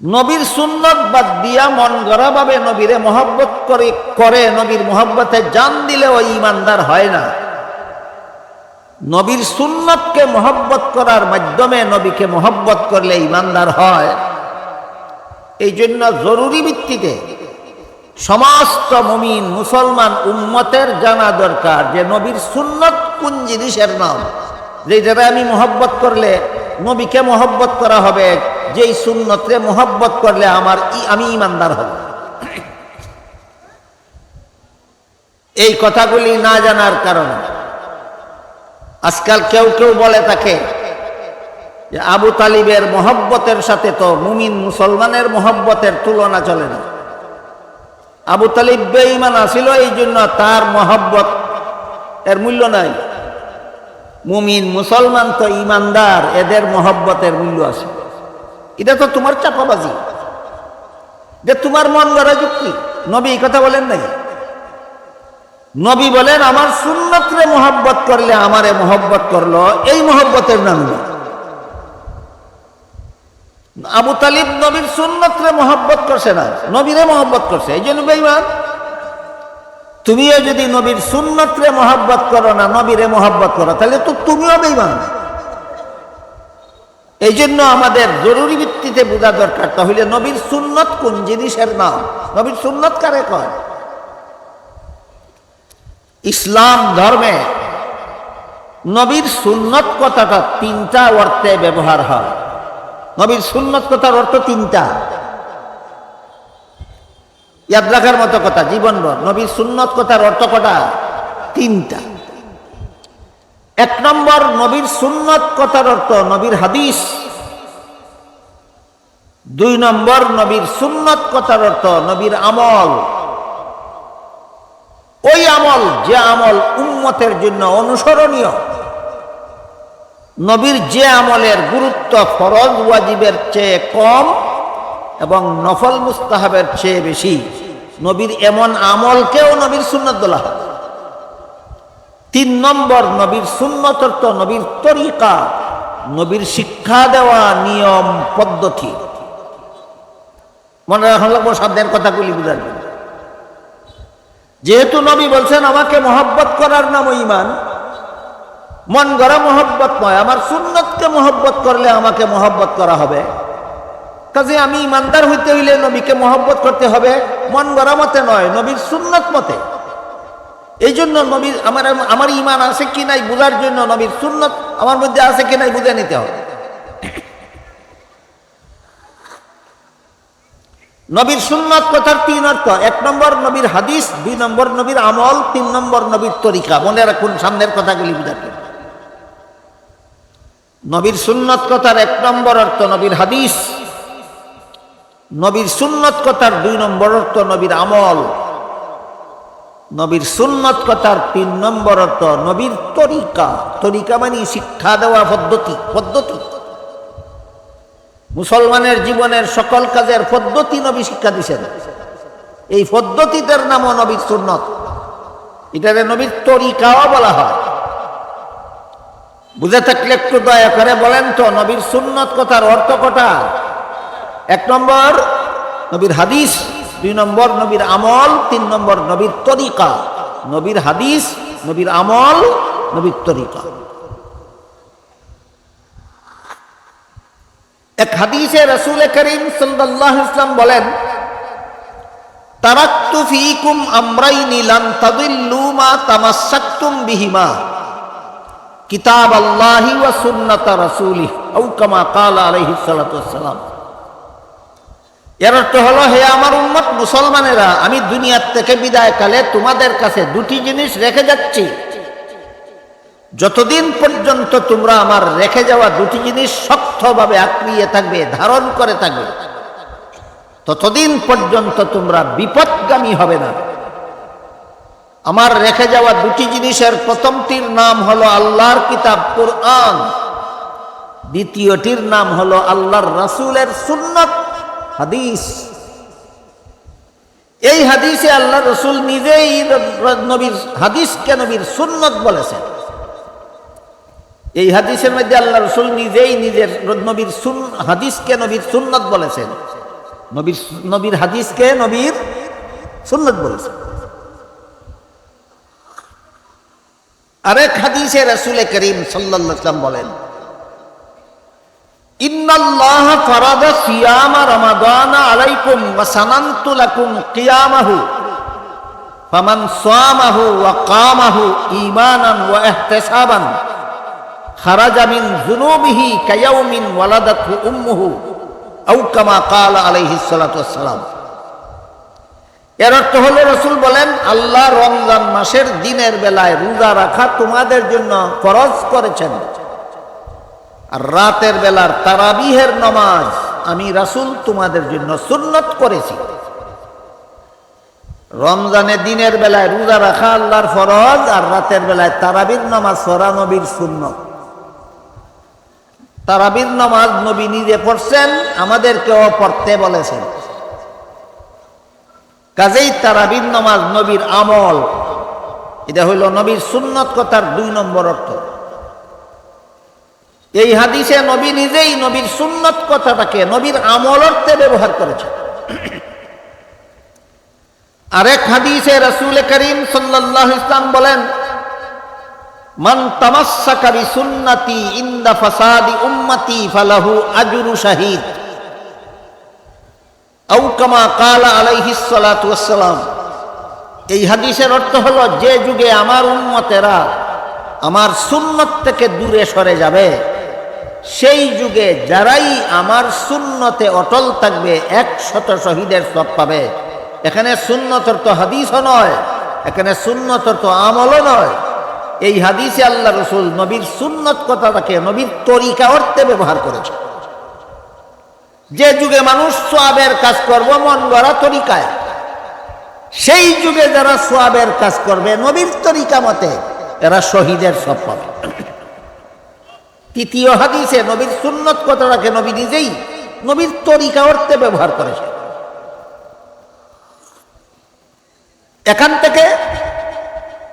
নবীর সুন্নত বাদ দিয়া মন গড়া ভাবে নবীরে মহব্বত করে করে, নবীর মহব্বতে জান দিলেও ইমানদার হয় না। নবীর সুন্নতকে মহব্বত করার মাধ্যমে নবীকে মহব্বত করলে ইমানদার হয়। এই জন্য জরুরি ভিত্তিতে সমস্ত মমিন, মুসলমান উম্মতের জানা দরকার যে নবীর সুন্নত কোন জিনিসের নাম। যেটারে আমি মহব্বত করলে নবীকে মহব্বত করা হবে যেই সুন্নতরে মহব্বত করলে আমার আমি ইমানদার হব। এই কথাগুলি না জানার কারণে আজকাল কেউ কেউ বলে তাকে যে আবু তালিবের মহব্বতের সাথে তো মুমিন মুসলমানের মহব্বতের তুলনা চলে না। আবু তালিব বেঈমান আসিল এই জন্য তার মহব্বত এর মূল্য নাই। মুমিন মুসলমান তো ইমানদার, এদের মহব্বতের মূল্য আছে। এটা তো তোমার চাপাবাজি। যে তোমার মন গড়া যুক্তি। নবী কথা বলেন নাই? নবী বলেন, আমার সুন্নতরে মহব্বত করলে আমারে মহব্বত করল। এই মহব্বতের নাম আবু তালিব নবীর সুন্নতরে মহব্বত করছে না। নবীরে মহব্বত করছে। এই জন্য বেইমান তুমিও যদি নবীর সুন্নতরে মহব্বত করো না, নবীরে মহব্বত করো, তাহলে তো তুমিও বেইমান এই জন্য আমাদের জরুরি ভিত্তিতে বোঝা দরকার। তাহলে নবীর সুন্নত কোন জিনিসের নাম? নবীর সুন্নত কারে কয়? ইসলাম ধর্মে নবীর সুন্নত কথাটা তিনটা অর্থে ব্যবহার হয়। নবীর সুন্নত কথার অর্থ তিনটা। ইয়াদ রাখার মতো কথা জীবনভর নবীর সুন্নত কথার অর্থ কটা? তিনটা। এক নম্বর, নবীর সুন্নত কথার অর্থ নবীর হাদিস। দুই নম্বর, নবীর সুন্নত কথার অর্থ, নবীর আমল। ওই আমল, যে আমল উম্মতের জন্য অনুসরণীয়। নবীর যে আমলের গুরুত্ব ফরজ, ওয়াজিবের চেয়ে কম এবং নফল মুস্তাহাবের চেয়ে বেশি, নবীর এমন আমলকেও নবীর সুন্নত বলা হয়। তিন নম্বর, নবীর সুন্নত অর্থ, নবীর তরিকা, নবীর শিক্ষা দেওয়া নিয়ম, পদ্ধতি। মনে রাখা লাগবো শব্দের কথাগুলি বুঝার জন্য। যেহেতু নবী বলছেন, আমাকে মহব্বত করার নাম ইমান মন গড়া মহব্বত নয় আমার সুন্নতকে মহব্বত করলে আমাকে মহব্বত করা হবে। কাজে আমি ইমানদার হইতে হইলে নবীকে মহব্বত করতে হবে। মন গড়া মতে নয়, নবীর সুন্নত মতে। এই জন্য নবীর, আমার আমার ইমান আছে কি নাই বোঝার জন্য নবীর সুন্নত আমার মধ্যে আছে কি নাই বুঝে নিতে হবে। নবীর সুন্নত কথার তিন অর্থ, এক নম্বর নবীর হাদিস, দুই নম্বর নবীর আমল, তিন নম্বর নবীর তরিকা। মনে রাখুন, সামনের কথাগুলি জন্য নবীর সুন্নত কথার এক নম্বর অর্থ নবীর হাদিস, নবীর সুন্নত কথার দুই নম্বর অর্থ নবীর আমল, নবীর সুন্নত কথার তিন নম্বর অর্থ নবীর তরিকা। তরিকা মানে শিক্ষা দেওয়া পদ্ধতি পদ্ধতি। মুসলমানের জীবনের সকল কাজের পদ্ধতি নবী শিক্ষা দিছেন। এই পদ্ধতিটার নামও নবীর সুন্নত। এটারে নবীর তরিকাও বলা হয়। বুঝে থাকলে একটু দয়া করে বলেন তো, নবীর সুন্নত কথার অর্থ কটা? এক নম্বর, নবীর হাদিস। দুই নম্বর, নবীর আমল। তিন নম্বর, নবীর তরিকা। নবীর হাদিস, নবীর আমল, নবীর তরিকা। এক হাদিসে রসুল করিম সাল্লাহ ইসলাম বলেন, তারাক্তু ফিকুম আমরাইনি লান তাদিল্লু মা তামাসসাকতুম বিহিমা। কিতাব আল্লাহি ওয়া সুন্নাত রাসূলিহি, আও কামা ক্বালা আলাইহিস সালাতু ওয়াসসালাম। এর অর্থ হলো, হে আমার উম্মত মুসলমানেরা, আমি দুনিয়ার থেকে বিদায় কালে তোমাদের কাছে দুটি জিনিস রেখে যাচ্ছি। যতদিন পর্যন্ত তোমরা আমার রেখে যাওয়া দুটি জিনিস শক্তভাবে আঁকড়িয়ে থাকবে, ধারণ করে থাকবে, ততদিন পর্যন্ত তোমরা বিপদগামী হবে না। আমার রেখে যাওয়া দুটি জিনিসের প্রথমটির নাম হলো আল্লাহর কিতাব, কোরআন। দ্বিতীয়টির নাম হলো আল্লাহর রাসূলের সুন্নত, হাদিস। এই হাদিসে আল্লাহ রসুল নিজেই নবীর হাদিসকে নবীর সুন্নত বলেছেন। এই হাদিসের মধ্যে আল্লাহ রসুল নিজেই নিজের নবীর সুন হাদিসকে নবীর সুন্নত বলেছেন। নবীর নবীর হাদিসকে নবীর সুন্নত বলেছে আরেক হাদিসে রাসূল করিম ওয়াসাল্লাম বলেন, ইন্নাল্লাহ ফারাদা সিয়ামা রমাদানা আলাইকুম ওয়া সানানতু লাকুম কিয়ামাহু, ফামান সামাহু ওয়া কামাহু ঈমানান ওয়া ইহতিসাবান। খারাজা মিন যুনুবিহি কায়াউমিন ওয়ালাদাতহু উম্মুহু, আও কামা ক্বালা আলাইহিস এর অর্থ হলো, রসুল বলেন, আল্লাহ রমজান মাসের দিনের বেলায় রোজা রাখা তোমাদের জন্য ফরজ করেছেন। আর রাতের বেলার তারাবিহের নমাজ আমি রাসুল তোমাদের জন্য সুন্নত করেছি। রমজানে দিনের বেলায় রোজা রাখা আল্লাহর ফরজ, আর রাতের বেলায় তারাবির নামাজ সরা নবীর সুন্নত। তারাবির নামাজ নবী নিজে পড়ছেন, আমাদেরকেও পড়তে বলেছেন। কাজেই তারাবির নামাজ নবীর আমল, এটা হইল নবীর সুন্নত কথার দুই নম্বর অর্থ। এই হাদিসে নবী নিজেই নবীর সুন্নত কথাটাকে, নবীর আমল অর্থে ব্যবহার করেছেন। আরেক হাদিসে রসুল করিম সাল্লাহ ইসলাম বলেন মান তামাসাকা সুন্নতি ইন্দা ফাসাদি উম্মতি ফালাহু আজরু শাহিদ। আউকামা কালা আলাইহিসালাম এই হাদিসের অর্থ হলো, যে যুগে আমার উন্মতেরা আমার সুন্নত থেকে দূরে সরে যাবে, সেই যুগে যারাই আমার সুন্নতে অটল থাকবে, একশত শহীদের সব পাবে। এখানে সুন্নতর তো হাদিসও নয়, এখানে সুন্নতর তো আমলও নয়। এই হাদিসে আল্লাহ রসুল নবীর সুন্নত কথাটাকে, নবীর তরিকা অর্থে ব্যবহার করেছে যে যুগে মানুষ সোয়াবের কাজ করব, মন গড়া তরিকায়। সেই যুগে যারা সোয়াবের কাজ করবে, নবীর তরিকা মতে এরা শহীদের সব পাবে। তৃতীয় হাদিসে নবীর সুন্নত কথাটাকে নবী নিজেই নবীর তরিকা অর্থে ব্যবহার করেছে এখান থেকে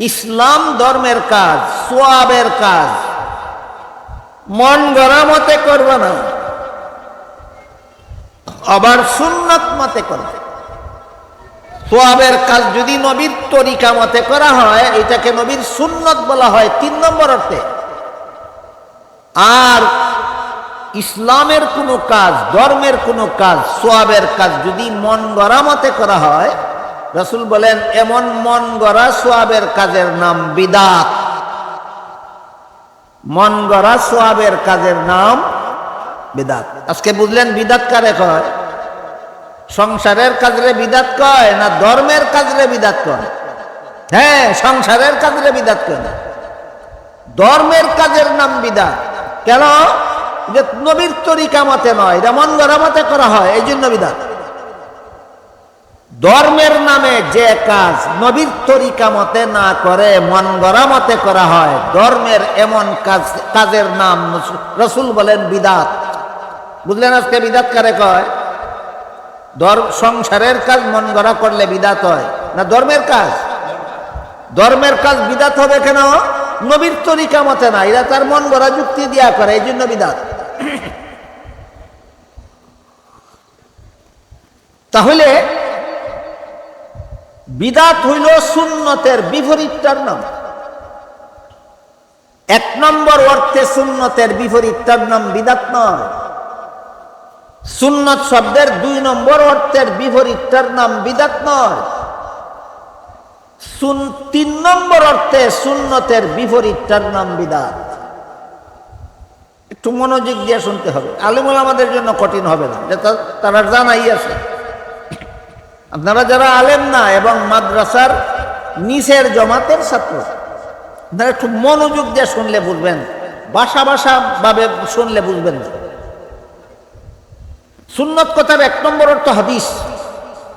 ইসলাম ধর্মের কাজ, সোয়াবের কাজ। মন গড়া মতে করবে না। আবার সুন্নত মতে করবে। সোয়াবের কাজ যদি নবীর তরিকা মতে করা হয়, এটাকে নবীর সুন্নত বলা হয় তিন নম্বর অর্থে। আর ইসলামের কোনো কাজ, ধর্মের কোনো কাজ, সোয়াবের কাজ যদি মন গড়া মতে করা হয় রসুল বলেন, এমন মন গড়া সোয়াবের কাজের নাম বিদাত। মন গড়া সোয়াবের কাজের নাম বিদাত। আজকে বুঝলেন বিদাত কারে কয়? সংসারের কাজরে বিদাত কয় না ধর্মের কাজরে বিদাত কয়? হ্যাঁ সংসারের কাজরে বিদাত কয় না। ধর্মের কাজের নাম বিদাত। কেন? যে নবীর তরিকা মতে নয়, এটা মন গড়া মতে করা হয় এই জন্য বিদাত। ধর্মের নামে যে কাজ নবীর তরিকা মতে না করে, মন গড়া মতে করা হয়, ধর্মের এমন কাজ, কাজের নাম রসুল বলেন বিদাত। বুঝলেন আজকে বিদাত কারে কয়? ধর্ম সংসারের কাজ মন গড়া করলে বিদাত হয়, না ধর্মের কাজ? ধর্মের কাজ বিদাত হবে কেন? নবীর তরিকা মতে না, এরা তার মন গড়া যুক্তি দিয়া করে, এই জন্য বিদাত। তাহলে বিদাত হইল সুন্নতের বিপরীতটার নাম। এক নম্বর অর্থে সুন্নতের বিপরীতটার নাম বিদাত নয়। সুন্নত শব্দের দুই নম্বর অর্থের বিপরীতটার নাম বিদাত নয়। তিন নম্বর অর্থে সুন্নতের বিপরীতটার নাম বিদাত। একটু মনোযোগ দিয়ে শুনতে হবে। আলিমুল আমাদের জন্য কঠিন হবে না। তারা জানাই আছে। আপনারা যারা আলেম না এবং মাদ্রাসার নিচের জমাতের ছাত্র, আপনারা একটু মনোযোগ দিয়ে শুনলে বুঝবেন, বাসা বাসা ভাবে শুনলে বুঝবেন। না সুন্নত কথার এক নম্বর অর্থ হাদিস,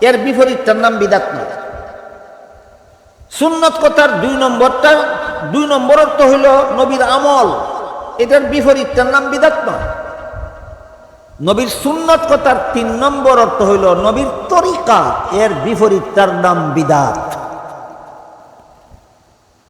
এর বিপরীতটার নাম বিদাত নয় সুন্নত কথার দুই নম্বরটা, দুই নম্বর অর্থ হইল নবীর আমল, এটার বিপরীতটার নাম বিদাত নয় নবীর সুন্নত কথার তিন নম্বর অর্থ হইল নবীর তরিকা এর বিপরীত তার নাম বিদাত।